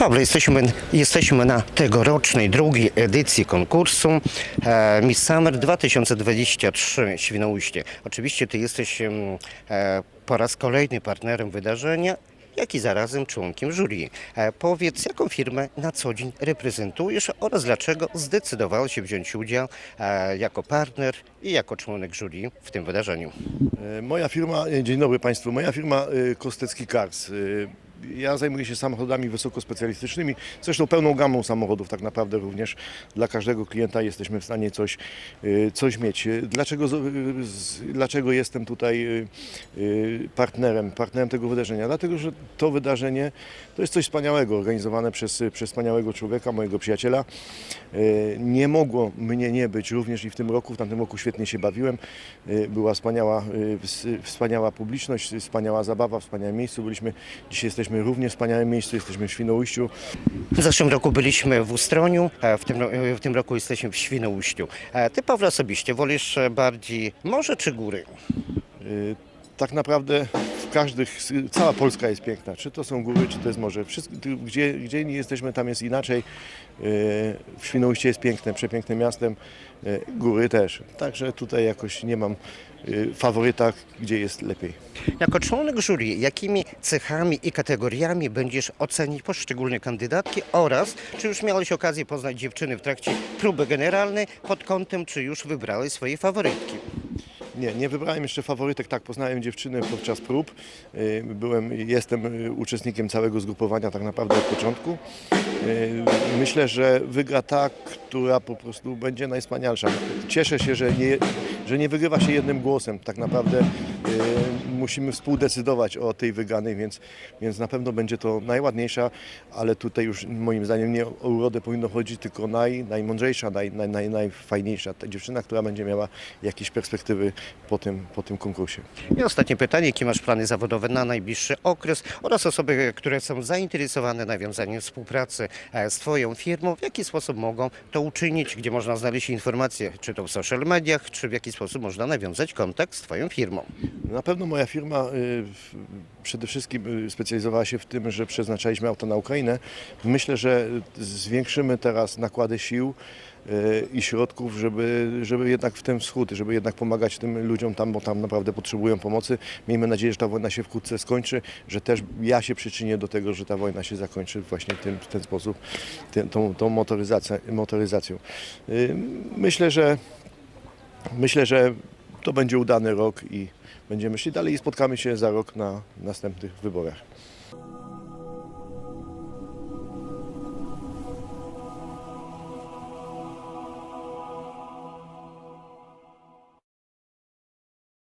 Pawle, jesteśmy, jesteśmy na tegorocznej drugiej edycji konkursu e, Miss Summer 2023 Świnoujście. Oczywiście Ty jesteś e, po raz kolejny partnerem wydarzenia, jak i zarazem członkiem jury. E, powiedz, jaką firmę na co dzień reprezentujesz oraz dlaczego zdecydowałeś się wziąć udział e, jako partner i jako członek jury w tym wydarzeniu. E, Moja firma, e, dzień dobry Państwu, moja firma e, Kostecki Cars. e, Ja zajmuję się samochodami wysokospecjalistycznymi, zresztą pełną gamą samochodów tak naprawdę również dla każdego klienta jesteśmy w stanie coś, e, coś mieć. Dlaczego, z- dlaczego jestem tutaj e, partnerem, partnerem tego wydarzenia? Dlatego, że to wydarzenie to jest coś wspaniałego, organizowane przez, przez wspaniałego człowieka, mojego przyjaciela. Nie mogło mnie nie być również i w tym roku, w tamtym roku świetnie się bawiłem. Była wspaniała, ws- wspaniała publiczność, wspaniała zabawa, wspaniałe miejsce. Byliśmy, dzisiaj jesteśmy również w wspaniałym miejscu, jesteśmy w Świnoujściu. W zeszłym roku byliśmy w Ustroniu, a w tym, ro- w tym roku jesteśmy w Świnoujściu. E, Ty, Pawle, osobiście wolisz e, bardziej morze czy góry? Y, Tak naprawdę w każdych, cała Polska jest piękna, czy to są góry, czy to jest morze. Wszystko, gdzie, gdzie nie jesteśmy, tam jest inaczej. Y, W Świnoujście jest piękne, przepięknym miastem, y, góry też. Także tutaj jakoś nie mam y, faworyta, gdzie jest lepiej. Jako członek jury, jakimi cechami i kategoriami będziesz ocenić poszczególne kandydatki oraz czy już miałeś okazję poznać dziewczyny w trakcie próby generalnej pod kątem, czy już wybrałeś swoje faworytki? Nie, nie wybrałem jeszcze faworytek, tak, poznałem dziewczyny podczas prób. Y, Byłem, jestem y, uczestnikiem całego zgrupowania tak naprawdę od początku. Y, Myślę, że wygra ta, która po prostu będzie najwspanialsza. Cieszę się, że nie, że nie wygrywa się jednym głosem. Tak naprawdę musimy współdecydować o tej wygranej, więc, więc na pewno będzie to najładniejsza, ale tutaj już moim zdaniem nie o urodę powinno chodzić, tylko naj, najmądrzejsza, naj, naj, naj, najfajniejsza. Ta dziewczyna, która będzie miała jakieś perspektywy po tym, po tym konkursie. I ostatnie pytanie, jakie masz plany zawodowe na najbliższy okres oraz osoby, które są zainteresowane nawiązaniem współpracy e, z Twoją firmą, w jaki sposób mogą to uczynić, gdzie można znaleźć informacje, czy to w social mediach, czy w jaki sposób można nawiązać kontakt z Twoją firmą. Na pewno moja firma y, przede wszystkim y, specjalizowała się w tym, że przeznaczaliśmy auta na Ukrainę. Myślę, że zwiększymy teraz nakłady sił y, i środków, żeby, żeby jednak w ten wschód, żeby jednak pomagać tym ludziom tam, bo tam naprawdę potrzebują pomocy. Miejmy nadzieję, że ta wojna się wkrótce skończy, że też ja się przyczynię do tego, że ta wojna się zakończy właśnie tym, w ten sposób, tym, tą, tą motoryzacją. Myślę, że Myślę, że to będzie udany rok i będziemy szli dalej i spotkamy się za rok na następnych wyborach.